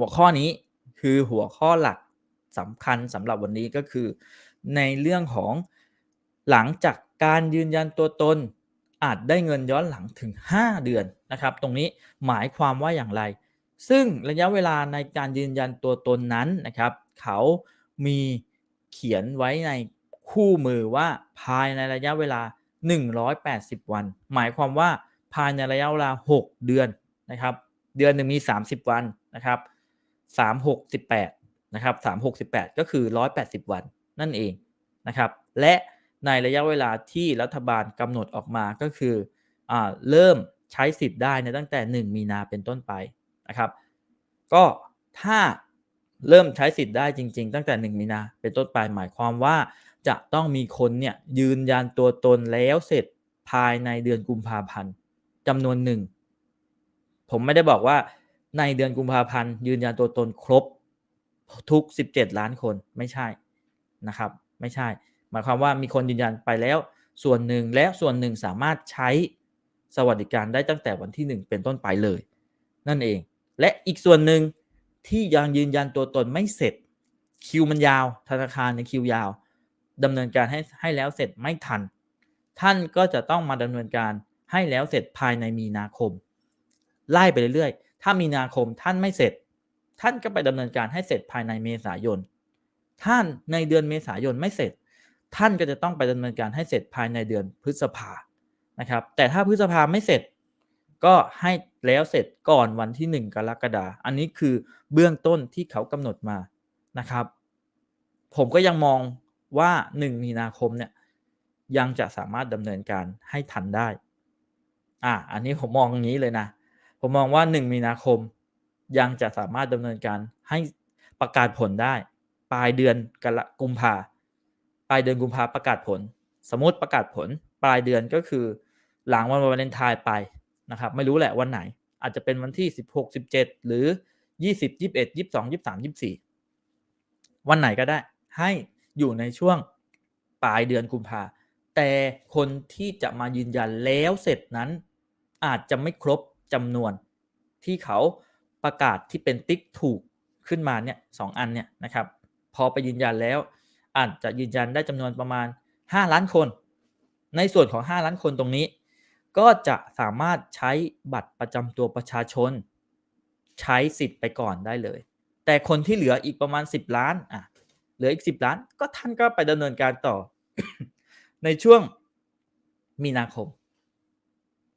หัวข้อนี้คือหัวข้อหลักสำคัญสำหรับวันนี้ก็คือ ในเรื่องของหลังจากการยืนยันตัวตน อาจได้เงินย้อนหลังถึง 5 เดือนนะครับ ตรงนี้หมายความว่าอย่างไร ซึ่งระยะเวลาในการยืนยันตัวตนนั้นนะครับ เขามีเขียนไว้ในคู่มือว่าภายในระยะเวลา 180 วัน หมายความว่าภายในระยะเวลา 6 เดือนนะครับ เดือนหนึ่งมี 30 วันนะครับ 3 6 18นะครับ3 6 18ก็คือ180วันนั่นเองนะครับและในระยะเวลาที่รัฐบาลกำหนดออกมาก็คืออเริ่มใช้สิทธิ์ได้ในตั้งแต่ 1 มีนาเป็นต้นไปนะครับก็ถ้าเริ่มใช้สิทธิ์ได้จริง ๆ ตั้งแต่ 1 มีนาเป็นต้นไปหมายความว่าจะต้องมีคนเนี่ยยืนยันตัวตนแล้วเสร็จภายในเดือนกุมภาพันธ์จำนวนหนึ่ง ผมไม่ได้บอกว่า ในเดือนกุมภาพันธ์ยืนยันตัวตนครบทุก 17 ล้านคนไม่ใช่นะครับ ไม่ใช่ หมายความว่ามีคนยืนยันไปแล้วส่วนหนึ่งและส่วนหนึ่งสามารถใช้สวัสดิการได้ตั้งแต่วันที่ 1 เป็นต้นไปเลย นั่นเอง และอีกส่วนหนึ่งที่ยังยืนยันตัวตนไม่เสร็จคิวมันยาวธนาคารในคิวยาวดำเนินการให้ให้แล้วเสร็จไม่ทัน ท่านก็จะต้องมาดำเนินการให้แล้วเสร็จภายในมีนาคม ไล่ไปเรื่อยๆ ถ้ามีนาคมท่านไม่เสร็จ ท่านก็ไปดำเนินการให้เสร็จภายในเมษายน ท่านในเดือนเมษายนไม่เสร็จ ท่านก็จะต้องไปดำเนินการให้เสร็จภายในเดือนพฤษภานะครับ แต่ถ้าพฤษภาไม่เสร็จ ก็ให้แล้วเสร็จก่อนวันที่ 1 กรกฎาอันนี้คือเบื้องต้นที่เขากำหนดมานะครับ ผมก็ยังมองว่า 1 มีนาคมเนี่ยยังจะสามารถดำเนินการให้ทันได้ อ่า อันนี้ผมมองอย่างนี้เลยนะ ผมมองว่า 1 มีนาคม ยังจะสามารถดำเนินการให้ประกาศผลได้ ปลายเดือนกรกุมภาปลายเดือนกุมภาประกาศผล สมมติประกาศผล ปลายเดือนก็คือ หลังวันวาเลนไทน์ไปนะครับไม่รู้แหละวันไหน อาจจะเป็นวันที่ 16 17 หรือ 20 21 22 23 24 วันไหนก็ได้ ให้อยู่ในช่วงปลายเดือนกุมภาแต่คนที่จะมายืนยันแล้วเสร็จนั้นอาจจะไม่ครบ จำนวนที่เขาประกาศที่เป็นติ๊กถูกขึ้นมาเนี่ยสองอันเนี่ยนะครับ พอไปยืนยันแล้ว อาจจะยืนยันได้จำนวนประมาณ 5 ล้านคน ในส่วนของ 5 ล้านคนตรงนี้ ก็จะสามารถใช้บัตรประจำตัวประชาชน ใช้สิทธิ์ไปก่อนได้เลย แต่คนที่เหลืออีกประมาณ 10 ล้านอะเหลืออีก 10 ล้าน ก็ท่านก็ไปดำเนินการต่อ ในช่วงมีนาคม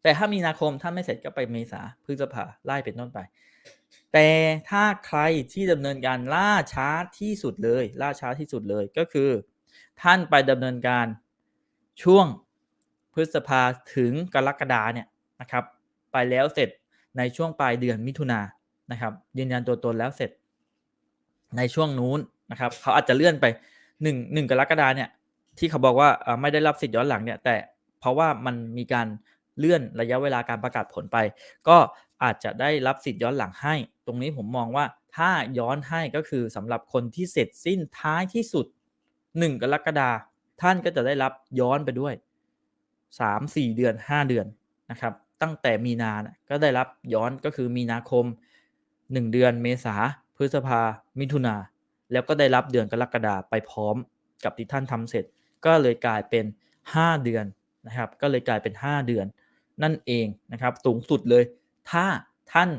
แต่ถ้ามีนาคมท่านไม่เสร็จก็ไปเมษาพฤษภาไล่เป็นต้นไป แต่ถ้าใครที่ดำเนินการล่าช้าที่สุดเลยล่าช้าที่สุดเลยก็คือ ท่านไปดำเนินการช่วงพฤษภาถึงกรกฎาเนี่ยนะครับ ไปแล้วเสร็จในช่วงปลายเดือนมิถุนานะครับยืนยันตัวตนแล้วเสร็จ ในช่วงนู้นนะครับ เขาอาจจะเลื่อนไป1 1กรกฎาเนี่ยที่เขาบอกว่าไม่ได้รับสิทธิ์ย้อนหลังเนี่ยแต่เพราะว่ามันมีการ เลื่อนระยะเวลาการประกาศผลไป ก็อาจจะได้รับสิทธิ์ย้อนหลังให้ ตรงนี้ผมมองว่าถ้าย้อนให้ก็คือสำหรับคนที่เสร็จสิ้นท้ายที่สุด 1 กรกฎาท่านก็จะได้รับย้อนไปด้วย 3 4 เดือน 5 เดือนนะครับตั้งแต่มีนาก็ได้รับย้อนก็คือมีนาคม 1 เดือนเมษาพฤษภา มิถุนา แล้วก็ได้รับเดือนกรกฎาไปพร้อมกับที่ท่านทำเสร็จ ก็เลยกลายเป็น 5 เดือนนะครับ ก็เลยกลายเป็น 5 เดือน นั่นเองนะครับสูงสุดเลย ถ้าท่าน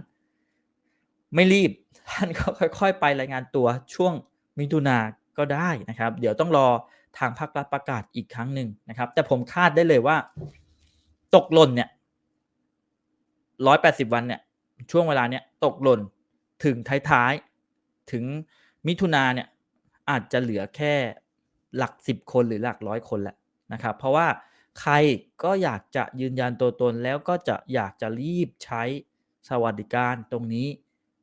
ไม่รีบท่านก็ค่อย ๆ ไปรายงานตัวช่วงมิถุนาก็ได้นะครับ เดี๋ยวต้องรอทางภาครัฐประกาศอีกครั้งหนึ่งนะครับ แต่ผมคาดได้เลยว่า ตกหล่นเนี่ยร้อยแปดสิบวันเนี่ย ช่วงเวลาเนี่ยตกหล่นถึงท้ายๆ ถึงมิถุนาเนี่ยอาจจะเหลือแค่หลักสิบคนหรือหลักร้อยคนแหละนะครับ เพราะว่า ใครก็อยากจะยืนยันตัวตนแล้วก็จะอยากจะรีบใช้สวัสดิการตรงนี้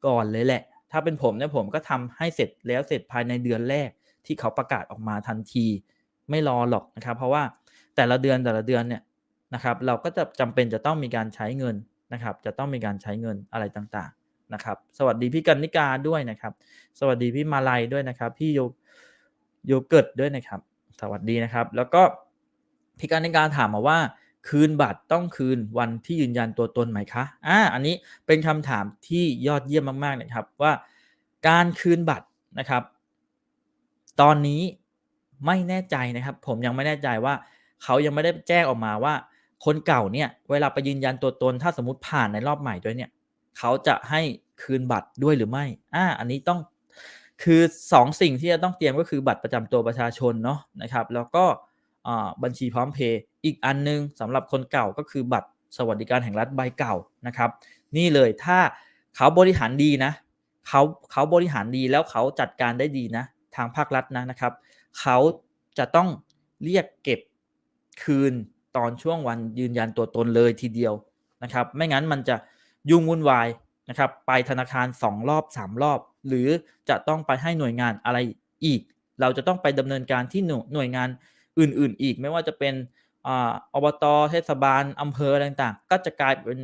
ก่อนเลยแหละ ถ้าเป็นผมเนี่ยผมก็ทำให้เสร็จแล้วเสร็จภายในเดือนแรกที่เขาประกาศออกมาทันที ไม่รอหรอกนะครับ เพราะว่าแต่ละเดือนแต่ละเดือนเนี่ยนะครับ เราก็จะจำเป็นจะต้องมีการใช้เงินนะครับ จะต้องมีการใช้เงินอะไรต่างๆนะครับ สวัสดีพี่กันนิกาด้วยนะครับ สวัสดีพี่มาลัยด้วยนะครับ พี่โยโยเกิร์ตด้วยนะครับ สวัสดีนะครับ แล้วก็ พี่กันนิการถามมาว่า คืนบัตรต้องคืนวันที่ยืนยันตัวตนไหมคะอ่าอันนี้เป็นคำถามที่ยอดเยี่ยมมากๆนะครับว่าการคืนบัตรนะครับ ตอนนี้ไม่แน่ใจนะครับ ผมยังไม่แน่ใจว่า เขายังไม่ได้แจ้งออกมาว่า คนเก่าเนี่ย เวลาไปยืนยันตัวตน ถ้าสมมติผ่านในรอบใหม่ด้วยเนี่ย เขาจะให้คืนบัตรด้วยหรือไม่อ่าอันนี้ต้องคือ 2 สิ่งที่จะต้องเตรียมก็คือบัตรประจำตัวประชาชนเนาะนะครับ แล้วก็ บัญชีพร้อมเพย์อีกอันหนึ่งสำหรับคนเก่าก็คือบัตรสวัสดิการแห่งรัฐใบเก่านะครับ นี่เลยถ้าเขาบริหารดีนะเขาเขาบริหารดีแล้วเขาจัดการได้ดีนะทางภาครัฐนะนะครับ เขาจะต้องเรียกเก็บคืนตอนช่วงวันยืนยันตัวตนเลยทีเดียวนะครับ ไม่งั้นมันจะยุ่งวุ่นวายนะครับ ไปธนาคาร 2 รอบ 3 รอบ หรือจะต้องไปให้หน่วยงานอะไรอีก เราจะต้องไปดำเนินการที่หน่วยงาน อื่นๆ อีก ไม่ว่าจะเป็นออบต.เทศบาลอำเภออะไรต่างๆ ก็จะกลายเป็น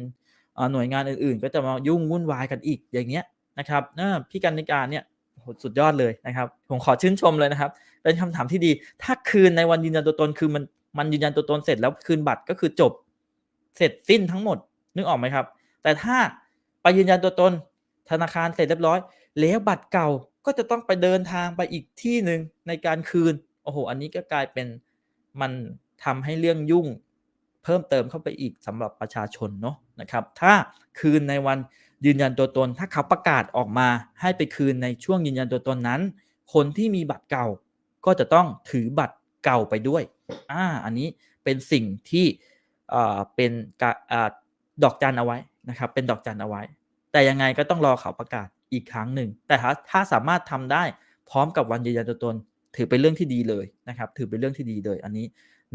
หน่วยงานอื่นๆ ก็จะมายุ่งวุ่นวายกันอีกอย่างเงี้ยนะครับพี่กรรณิการเนี่ยโอ้โฮสุดยอดเลยนะครับผมขอชื่นชมเลยนะครับ เป็นคำถามที่ดี ถ้าคืนในวันยืนยันตัวตนคือมันมันยืนยันตัวตนเสร็จแล้วคืนบัตรก็คือจบเสร็จสิ้นทั้งหมดนึกออกไหมครับ แต่ถ้าไปยืนยันตัวตนธนาคารเสร็จเรียบร้อย แล้วบัตรเก่าก็จะต้องไปเดินทางไปอีกที่หนึ่งในการคืน โอ้โฮอันนี้ก็กลายเป็นมันทำให้เรื่องยุ่งเพิ่มเติมเข้าไปอีกสำหรับประชาชนเนาะนะครับ ถ้าคืนในวันยืนยันตัวตน ถ้าเขาประกาศออกมาให้ไปคืนในช่วงยืนยันตัวตนนั้น คนที่มีบัตรเก่าก็จะต้องถือบัตรเก่าไปด้วย อ่า อันนี้เป็นสิ่งที่อ่าเป็นกอ่าดอกจันเอาไว้นะครับ เป็นดอกจันเอาไว้ แต่ยังไงก็ต้องรอเขาประกาศอีกครั้งหนึ่ง แต่ถ้าถ้าสามารถทำได้พร้อมกับวันยืนยันตัวตน ถือเป็นเรื่องที่ดีเลยนะครับ ถือเป็นเรื่องที่ดีเลย อันนี้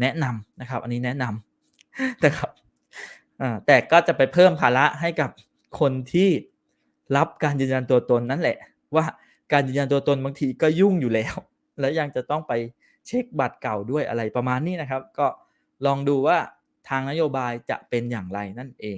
แนะนำนะครับ อันนี้แนะนำนะครับแต่ก็จะไปเพิ่มภาระให้กับคนที่รับการยืนยันตัวตนนั่นแหละ ว่าการยืนยันตัวตนบางทีก็ยุ่งอยู่แล้ว แล้วยังจะต้องไปเช็กบัตรเก่าด้วยอะไรประมาณนี้นะครับ ก็ลองดูว่าทางนโยบายจะเป็นอย่างไรนั่นเอง